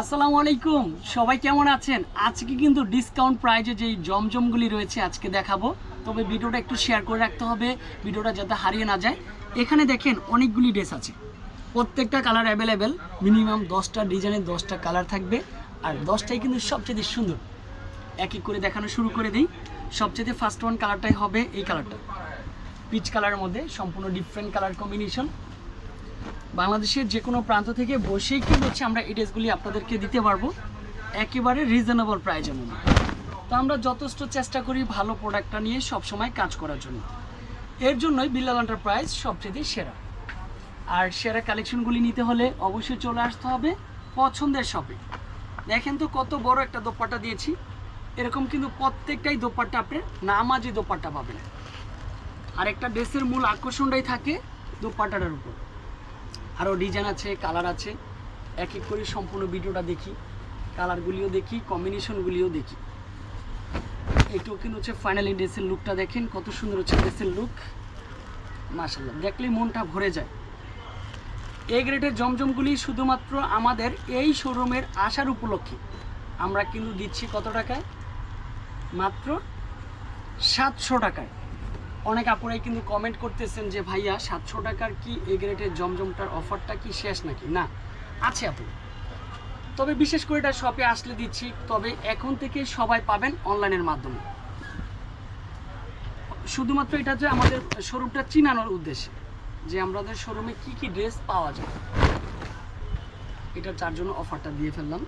আসসালামু আলাইকুম। সবাই কেমন আছেন? আজকে কিন্তু ডিসকাউন্ট প্রাইজে যেই জমজমগুলি রয়েছে আজকে দেখাবো। তবে ভিডিওটা একটু শেয়ার করে রাখতে হবে, ভিডিওটা যাতে হারিয়ে না যায়। এখানে দেখেন অনেকগুলি ড্রেস আছে। প্রত্যেকটা কালার অ্যাভেলেবেল মিনিমাম দশটা ডিজাইনের দশটা কালার থাকবে। আর দশটাই কিন্তু সবচেয়ে সুন্দর। এক এক করে দেখানো শুরু করে দিই। সবচেয়ে ফার্স্ট ওয়ান কালারটাই হবে এই কালারটা পিচ কালারের মধ্যে সম্পূর্ণ ডিফারেন্ট কালার কম্বিনেশন বাংলাদেশের যে কোনো প্রান্ত থেকে বসেই কিন্তু হচ্ছে আমরা এই ড্রেসগুলি আপনাদেরকে দিতে পারব। একেবারে রিজনেবল প্রাইজের মধ্যে। তো আমরা যথেষ্ট চেষ্টা করি ভালো প্রোডাক্টটা নিয়ে সবসময় কাজ করার জন্য। এর জন্যই বিল্লাল এন্টারপ্রাইজ সবচেয়ে সেরা। আর সেরা কালেকশনগুলি নিতে হলে অবশ্যই চলে আসতে হবে পছন্দের শপে দেখেন তো কত বড় একটা দোপাট্টা দিয়েছি। এরকম কিন্তু প্রত্যেকটাই দোপাট্টা আপনি নামাজি দোপাট্টা পাবেন। আর একটা ড্রেসের মূল আকর্ষণটাই থাকে দোপাট্টাটার উপর। আরও ডিজাইন আছে কালার আছে। এক এক করে সম্পূর্ণ ভিডিওটা দেখি। কালারগুলিও দেখি কম্বিনেশনগুলিও দেখি। একটু কিন্তু হচ্ছে ফাইনালি ড্রেসের লুকটা দেখেন, কত সুন্দর হচ্ছে ড্রেসের লুক মাসাল্লাহ দেখলেই মনটা ভরে যায়। এই গ্রেডের জমজমগুলি শুধুমাত্র আমাদের এই শোরুমের আসার উপলক্ষে। আমরা কিন্তু দিচ্ছি কত টাকায়? মাত্র সাতশো টাকায়। অনেক আপুরাই কিন্তু কমেন্ট করতেছেন যে, ভাইয়া, সাতশো টাকার কি এই গ্রেডের জমজমটার অফারটা কি শেষ নাকি? না, আছে আপু। তবে বিশেষ করে এটা শপে আসলে দিচ্ছি, তবে এখন থেকে সবাই পাবেন অনলাইনের মাধ্যমে। শুধুমাত্র এটা যে আমাদের শোরুমটা চিনানোর উদ্দেশ্যে, যে আমাদের শোরুমে কি কি ড্রেস পাওয়া যায় এটা তার জন্য অফারটা দিয়ে ফেললাম।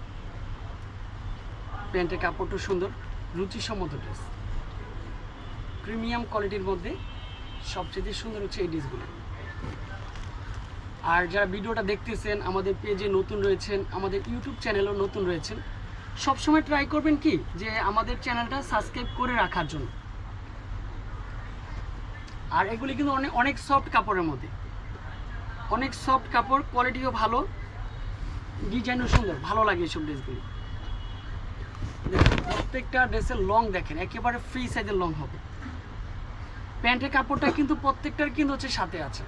প্যান্টের কাপড়টা সুন্দর, রুচিসম্মত ড্রেস প্রিমিয়াম কোয়ালিটির মধ্যে সবচেয়ে সুন্দর হচ্ছে এই ড্রেসগুলো আর যারা ভিডিওটা দেখতেছেন আমাদের পেজে নতুন রয়েছেন আমাদের ইউটিউব চ্যানেলও নতুন রয়েছেন সবসময় ট্রাই করবেন কি? যে আমাদের চ্যানেলটা সাবস্ক্রাইব করে রাখার জন্য। আর এগুলি কিন্তু অনেক অনেক সফট কাপড়ের মধ্যে। অনেক সফট কাপড় কোয়ালিটিও ভালো ডিজাইনও সুন্দর ভালো লাগে এসব ড্রেসগুলি দেখুন, প্রত্যেকটা ড্রেসের লং দেখেন একেবারে ফ্রি সাইজের লং হবে। প্যান্টের কাপড়টা কিন্তু প্রত্যেকটার কিন্তু হচ্ছে সাথে আছে।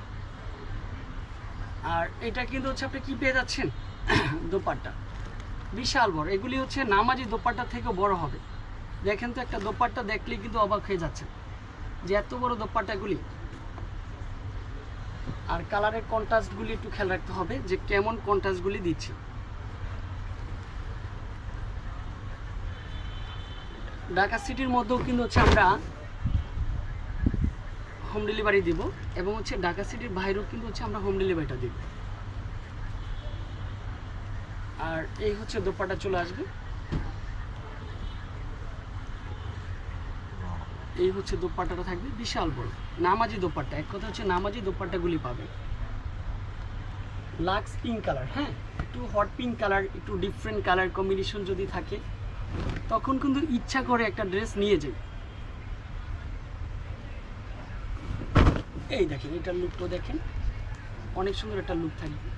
আর এটা কিন্তু হচ্ছে আপনি কি পেয়ে যাচ্ছেন? দোপাট্টা। বিশাল বড়। এগুলি হচ্ছে নামাজি দোপাট্টা থেকেও বড় হবে। দেখেন তো একটা দোপাট্টা দেখলেই কিন্তু অবাক হয়ে যাচ্ছে যে এত বড় দোপাট্টাগুলি। আর কালারের কন্ট্রাস্টগুলি একটু খেয়াল রাখতে হবে যে কেমন কন্ট্রাস্টগুলি দিচ্ছে। ঢাকা সিটির মধ্যেও কিন্তু হচ্ছে আমরা হোম ডেলিভারি দিব এবং হচ্ছে ঢাকা সিটির বাইরেও কিন্তু হচ্ছে আমরা হোম ডেলিভারিটা দিব। আর এই হচ্ছে দোপাটা চলে আসবে। এই হচ্ছে দোপাট্টাটা থাকবে বিশাল বড়, নামাজি দোপাট্টা। এক কথা হচ্ছে নামাজি দোপাট্টাগুলি পাবে লাক্স পিঙ্ক কালার হ্যাঁ? একটু হট পিঙ্ক কালার একটু ডিফারেন্ট কালার কম্বিনেশন যদি থাকে, তখন কিন্তু ইচ্ছা করে একটা ড্রেস নিয়ে যাই এই দেখেন এটার লুকটা দেখেন। অনেক সুন্দর একটা লুক থাকবে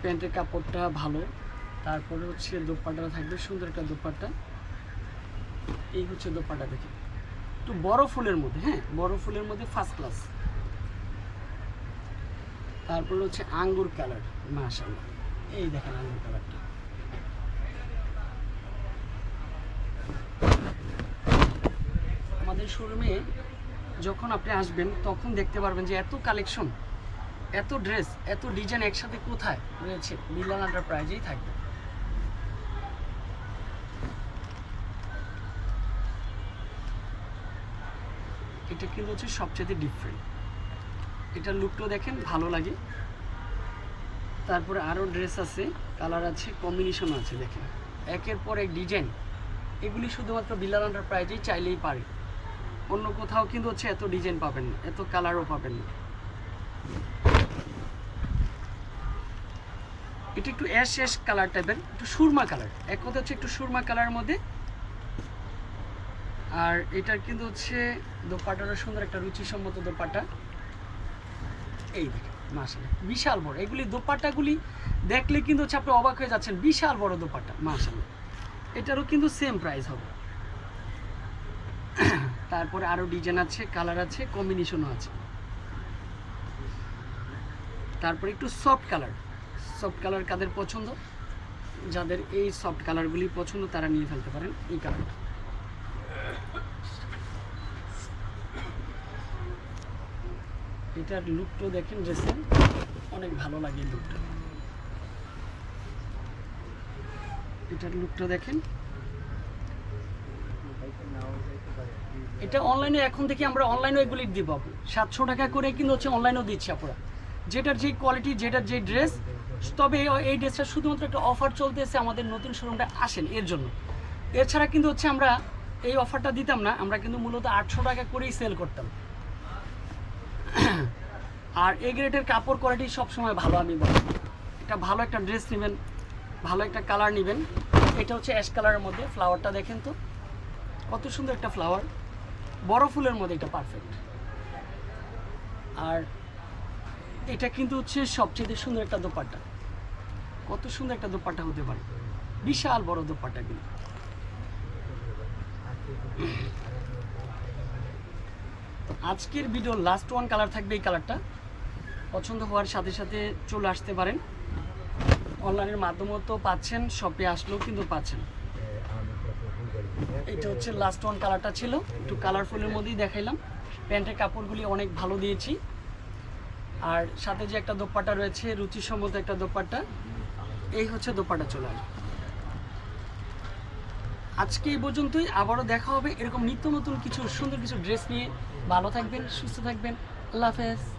প্যান্টের কাপড়টা ভালো। তারপরে হচ্ছে দোপাট্টা থাকবে, সুন্দর একটা দোপাট্টা। এই হচ্ছে দোপাট্টা দেখেন। একটু বড় ফুলের মধ্যে হ্যাঁ বড় ফুলের মধ্যে ফার্স্ট ক্লাস তারপরে হচ্ছে আঙ্গুর কালার মাশাআল্লাহ। এই দেখেন আঙ্গুর কালারটা আমাদের শোরুমে যখন আপনি আসবেন, তখন দেখতে পারবেন যে এত কালেকশন, এত ড্রেস, এত ডিজাইন একসাথে কোথায় রয়েছে। মিলান আন্ডার প্রাইজেই থাকবে। এটা কিন্তু হচ্ছে সবচেয়ে ডিফারেন্ট এটা লুকটাও দেখেন, ভালো লাগে। তারপরে আরও ড্রেস আছে, কালার আছে কম্বিনেশন আছে, দেখেন। একের পর এক ডিজাইন। এগুলি শুধুমাত্র বিলাল আন্ডার প্রাইজেই চাইলেই পারে। অন্য কোথাও কিন্তু হচ্ছে এত ডিজাইন পাবেন না, এত কালারও পাবেন না। এটা একটু অ্যাশ অ্যাশ কালার টাইপের একটু সুরমা কালার এক কথা হচ্ছে একটু সুরমা কালারের মধ্যে। আর এটার কিন্তু হচ্ছে দোপাটারও সুন্দর একটা রুচিসম্মত দোপাটা। এই দেখেন মাশাল্লাহ বিশাল বড়। এগুলি দোপাট্টাগুলি দেখলে কিন্তু হচ্ছে আপনি অবাক হয়ে যাচ্ছেন, বিশাল বড় দোপাট্টা মাশাল্লাহ এটারও কিন্তু সেম প্রাইস হবে। তারপরে আরও ডিজাইন আছে, কালার আছে কম্বিনেশনও আছে। তারপরে একটু সফট কালার সফট কালার কাদের পছন্দ? যাদের এই সফট কালারগুলি পছন্দ, তারা নিয়ে ফেলতে পারেন এই কালারটা এটার লুকটাও দেখেন ড্রেসের অনেক ভালো লাগে লুকটা এটার লুকটা দেখেন। এটা অনলাইনে এখন থেকে আমরা অনলাইনে এগুলি দিয়ে পাবো সাতশো টাকা করে কিন্তু হচ্ছে অনলাইনেও দিচ্ছি আমরা যেটার যে কোয়ালিটি যেটার যে ড্রেস তবে এই- ড্রেসটা শুধুমাত্র একটা অফার চলতেছে আমাদের নতুন শোরুমটা আসেন এর জন্য। এছাড়া কিন্তু হচ্ছে আমরা এই অফারটা দিতাম না, আমরা কিন্তু মূলত আটশো টাকা করেই সেল করতাম। আর এই গ্রেডের কাপড় কোয়ালিটি সবসময় ভালো আমি বলি এটা ভালো একটা ড্রেস নেবেন, ভালো একটা কালার নেবেন। এটা হচ্ছে অ্যাশ কালারের মধ্যে ফ্লাওয়ারটা দেখেন তো। কত সুন্দর একটা ফ্লাওয়ার বড় ফুলের মধ্যে এটা পারফেক্ট আর এটা কিন্তু হচ্ছে সবচেয়ে সুন্দর একটা দোপাট্টা। কত সুন্দর একটা দোপাট্টা হতে পারে। বিশাল বড় দোপাট্টা কিন্তু। আজকের ভিডিও লাস্ট ওয়ান কালার থাকবে এই কালারটা পছন্দ হওয়ার সাথে সাথে চলে আসতে পারেন। অনলাইনের মাধ্যমেও তো পাচ্ছেন শপে আসলেও কিন্তু পাচ্ছেন। এটা হচ্ছে লাস্ট ওয়ান কালারটা ছিল। একটু কালারফুলের মধ্যেই দেখাইলাম। প্যান্টের কাপড়গুলি অনেক ভালো দিয়েছি। আর সাথে যে একটা দোপাট্টা রয়েছে, রুচিসম্মত একটা দোপাট্টা, এই হচ্ছে দোপাট্টা চলে আসবে। আজকে এই পর্যন্তই। আবারও দেখা হবে এরকম নিত্য নতুন কিছু, সুন্দর কিছু ড্রেস নিয়ে। ভালো থাকবেন, সুস্থ থাকবেন। আল্লাহ হাফেজ।